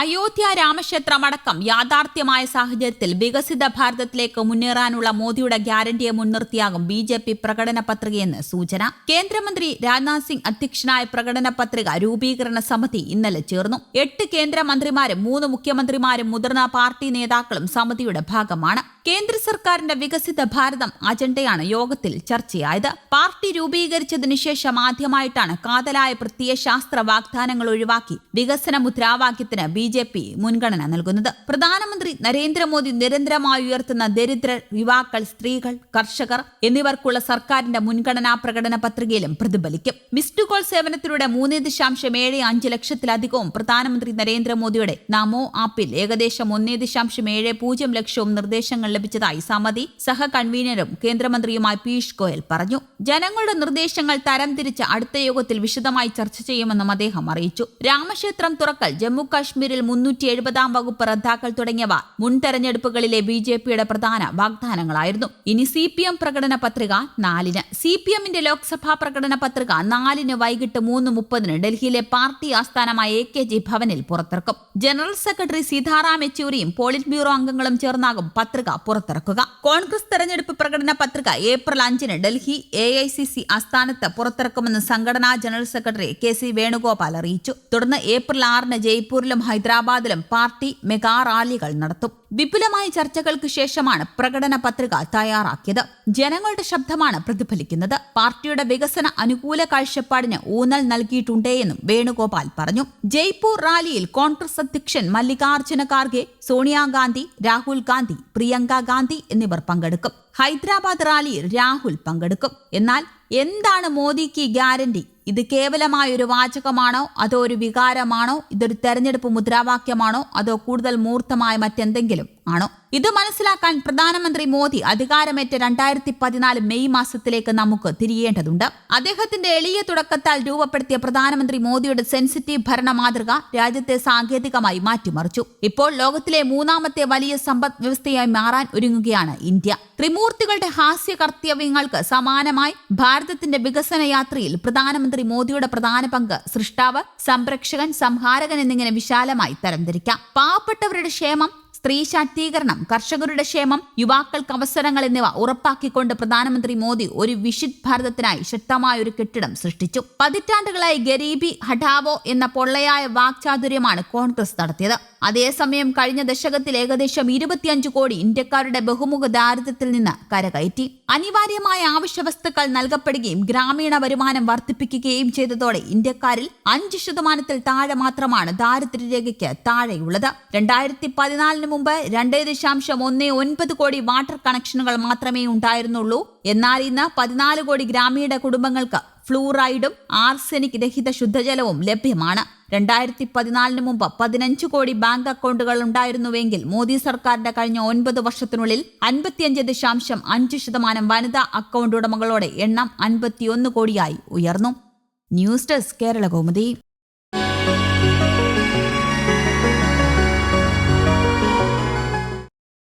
അയോധ്യ രാമക്ഷേത്രമടക്കം യാഥാർത്ഥ്യമായ സാഹചര്യത്തിൽ വികസിത ഭാരതത്തിലേക്ക് മുന്നേറാനുള്ള മോദിയുടെ ഗ്യാരണ്ടിയെ മുൻനിർത്തിയാകും ബി ജെ പി പ്രകടന പത്രികയെന്ന് സൂചന. കേന്ദ്രമന്ത്രി രാജ്നാഥ് സിംഗ് അധ്യക്ഷനായ പ്രകടന പത്രിക രൂപീകരണ സമിതി ഇന്നലെ ചേർന്നു. എട്ട് കേന്ദ്രമന്ത്രിമാരും മൂന്ന് മുഖ്യമന്ത്രിമാരും മുതിർന്ന പാർട്ടി നേതാക്കളും സമിതിയുടെ ഭാഗമാണ്. കേന്ദ്ര സർക്കാരിന്റെ വികസിത ഭാരതം അജണ്ടയാണ് യോഗത്തിൽ ചർച്ചയായത്. പാർട്ടി രൂപീകരിച്ചതിനു ശേഷം ആദ്യമായിട്ടാണ് കാതലായ പ്രത്യയശാസ്ത്ര വാഗ്ദാനങ്ങൾ ഒഴിവാക്കി വികസന മുദ്രാവാക്യത്തിന് ബി ജെ പി മുൻഗണന നൽകുന്നത്. പ്രധാനമന്ത്രി നരേന്ദ്രമോദി നിരന്തരമായി ഉയർത്തുന്ന ദരിദ്രർ യുവാക്കൾ സ്ത്രീകൾ കർഷകർ എന്നിവർക്കുള്ള സർക്കാരിന്റെ മുൻഗണനാ പ്രകടന പത്രികയിലും പ്രതിഫലിക്കും. മിസ്ഡ് കോൾ സേവനത്തിലൂടെ മൂന്ന് ദശാംശം ഏഴ് അഞ്ച് ലക്ഷത്തിലധികവും പ്രധാനമന്ത്രി നരേന്ദ്രമോദിയുടെ നമോ ആപ്പിൽ ഏകദേശം ഒന്നേ ദശാംശം ഏഴ് പൂജ്യം ലക്ഷവും നിർദ്ദേശങ്ങൾ ലഭിച്ചതായി സമിതി സഹ കൺവീനറും കേന്ദ്രമന്ത്രിയുമായി പീയൂഷ് ഗോയൽ പറഞ്ഞു. ജനങ്ങളുടെ നിർദ്ദേശങ്ങൾ തരംതിരിച്ച് അടുത്ത യോഗത്തിൽ വിശദമായി ചർച്ച ചെയ്യുമെന്നും അദ്ദേഹം അറിയിച്ചു. രാമക്ഷേത്രം തുറക്കൽ ജമ്മു കാശ്മീരിൽ മുന്നൂറ്റി എഴുപതാം വകുപ്പ് റദ്ദാക്കൽ തുടങ്ങിയവ മുൻ തെരഞ്ഞെടുപ്പുകളിലെ ബി ജെ പിയുടെ പ്രധാന വാഗ്ദാനങ്ങളായിരുന്നു. ഇനി സി പി എം പ്രകടന പത്രിക നാലിന്. സി പി എമ്മിന്റെ ലോക്സഭാ പ്രകടന പത്രിക നാലിന് വൈകിട്ട് മൂന്ന് മുപ്പതിന് ഡൽഹിയിലെ പാർട്ടി ആസ്ഥാനമായ എ കെ ജി ഭവനിൽ പുറത്തിറക്കും. ജനറൽ സെക്രട്ടറി സീതാറാം യെച്ചൂരിയും പോളിറ്റ് ബ്യൂറോ അംഗങ്ങളും ചേർന്നാകും പത്രിക പുറത്തിറക്കുക. കോൺഗ്രസ് തെരഞ്ഞെടുപ്പ് പ്രകടന പത്രിക ഏപ്രിൽ അഞ്ചിന് Delhi A I C C ആസ്ഥാനത്ത് പുറത്തിറക്കുമെന്ന് സംഘടനാ general secretary K C Venugopal അറിയിച്ചു. തുടർന്ന് ഏപ്രിൽ ആറിന് ജയ്പൂരിലും ഹൈദരാബാദിലും പാർട്ടി മെഗാ റാലികൾ നടത്തും. വിപുലമായ ചർച്ചകൾക്ക് ശേഷമാണ് പ്രകടന പത്രിക തയ്യാറാക്കിയത്. ജനങ്ങളുടെ ശബ്ദമാണ് പ്രതിഫലിക്കുന്നത്. പാർട്ടിയുടെ വികസന അനുകൂല കാഴ്ചപ്പാടിന് ഊന്നൽ നൽകിയിട്ടുണ്ടേയെന്നും വേണുഗോപാൽ പറഞ്ഞു. ജയ്പൂർ റാലിയിൽ കോൺഗ്രസ് അധ്യക്ഷൻ മല്ലികാർജുന ഖാർഗെ സോണിയാഗാന്ധി രാഹുൽ ഗാന്ധി പ്രിയങ്ക ഗാന്ധി എന്നിവർ പങ്കെടുക്കും. ഹൈദരാബാദ് റാലിയിൽ രാഹുൽ പങ്കെടുക്കും. എന്നാൽ എന്താണ് മോദിക്ക് ഗ്യാരണ്ടി? ഇത് കേവലമായ ഒരു വാചകമാണോ? അതോ ഒരു വികാരമാണോ? ഇതൊരു തെരഞ്ഞെടുപ്പ് മുദ്രാവാക്യമാണോ? അതോ കൂടുതൽ മൂർത്തമായ മറ്റെന്തെങ്കിലും? ആണോ? ഇത് മനസ്സിലാക്കാൻ പ്രധാനമന്ത്രി മോദി അധികാരമേറ്റ രണ്ടായിരത്തി പതിനാല് മെയ് മാസത്തിലേക്ക് നമുക്ക് തിരിയേണ്ടതുണ്ട്. അദ്ദേഹത്തിന്റെ എളിയ തുടക്കത്താൽ രൂപപ്പെടുത്തിയ പ്രധാനമന്ത്രി മോദിയുടെ സെൻസിറ്റീവ് ഭരണ മാതൃക രാജ്യത്തെ സാങ്കേതികമായി മാറ്റിമറിച്ചു. ഇപ്പോൾ ലോകത്തിലെ മൂന്നാമത്തെ വലിയ സമ്പദ് വ്യവസ്ഥയായി മാറാൻ ഒരുങ്ങുകയാണ് ഇന്ത്യ. ത്രിമൂർത്തികളുടെ ഹാസ്യ കർത്തവ്യങ്ങൾക്ക് സമാനമായി ഭാരതത്തിന്റെ വികസന യാത്രയിൽ പ്രധാനമന്ത്രി മോദിയുടെ പ്രധാന പങ്ക് സൃഷ്ടാവ് സംരക്ഷകൻ സംഹാരകൻ എന്നിങ്ങനെ വിശാലമായി തരംതിരിക്കാം. പാവപ്പെട്ടവരുടെ ക്ഷേമം സ്ത്രീ ശാക്തീകരണം കർഷകരുടെ ക്ഷേമം യുവാക്കൾക്ക് അവസരങ്ങൾ എന്നിവ ഉറപ്പാക്കിക്കൊണ്ട് പ്രധാനമന്ത്രി മോദി ഒരു വിഷിത് ഭാരതത്തിനായി ശക്തമായ ഒരു കെട്ടിടം സൃഷ്ടിച്ചു. പതിറ്റാണ്ടുകളായി ഗരീബി ഹഠാവോ എന്ന പൊള്ളയായ വാക്ചാതുര്യമാണ് കോൺഗ്രസ് നടത്തിയത്. അതേസമയം കഴിഞ്ഞ ദശകത്തിൽ ഏകദേശം ഇരുപത്തിയഞ്ച് കോടി ഇന്ത്യക്കാരുടെ ബഹുമുഖ ദാരിദ്ര്യത്തിൽ നിന്ന് കരകയറ്റി. അനിവാര്യമായ ആവശ്യ വസ്തുക്കൾ നൽകപ്പെടുകയും ഗ്രാമീണ വരുമാനം വർദ്ധിപ്പിക്കുകയും ചെയ്തതോടെ ഇന്ത്യക്കാരിൽ അഞ്ച് ശതമാനത്തിൽ താഴെ മാത്രമാണ് ദാരിദ്ര്യരേഖയ്ക്ക് താഴെയുള്ളത്. രണ്ടായിരത്തി പതിനാലിന് മുമ്പ് രണ്ടേ ദശാംശം ഒന്ന് ഒൻപത് കോടി വാട്ടർ കണക്ഷനുകൾ മാത്രമേ ഉണ്ടായിരുന്നുള്ളൂ. എന്നാൽ ഇന്ന് പതിനാല് കോടി ഗ്രാമീണ കുടുംബങ്ങൾക്ക് ഫ്ലൂറൈഡും ആർസെനിക് രഹിത ശുദ്ധജലവും ലഭ്യമാണ്. രണ്ടായിരത്തി പതിനാലിന് മുമ്പ് പതിനഞ്ച് കോടി ബാങ്ക് അക്കൗണ്ടുകൾ ഉണ്ടായിരുന്നുവെങ്കിൽ മോദി സർക്കാരിന്റെ കഴിഞ്ഞ ഒൻപത് വർഷത്തിനുള്ളിൽ അൻപത്തിയഞ്ച് ദശാംശം അഞ്ച് ശതമാനം വനിതാ അക്കൗണ്ട് ഉടമകളോടെ എണ്ണം അൻപത്തിയൊന്ന് കോടിയായി ഉയർന്നു. News desk Kerala Kaumudi.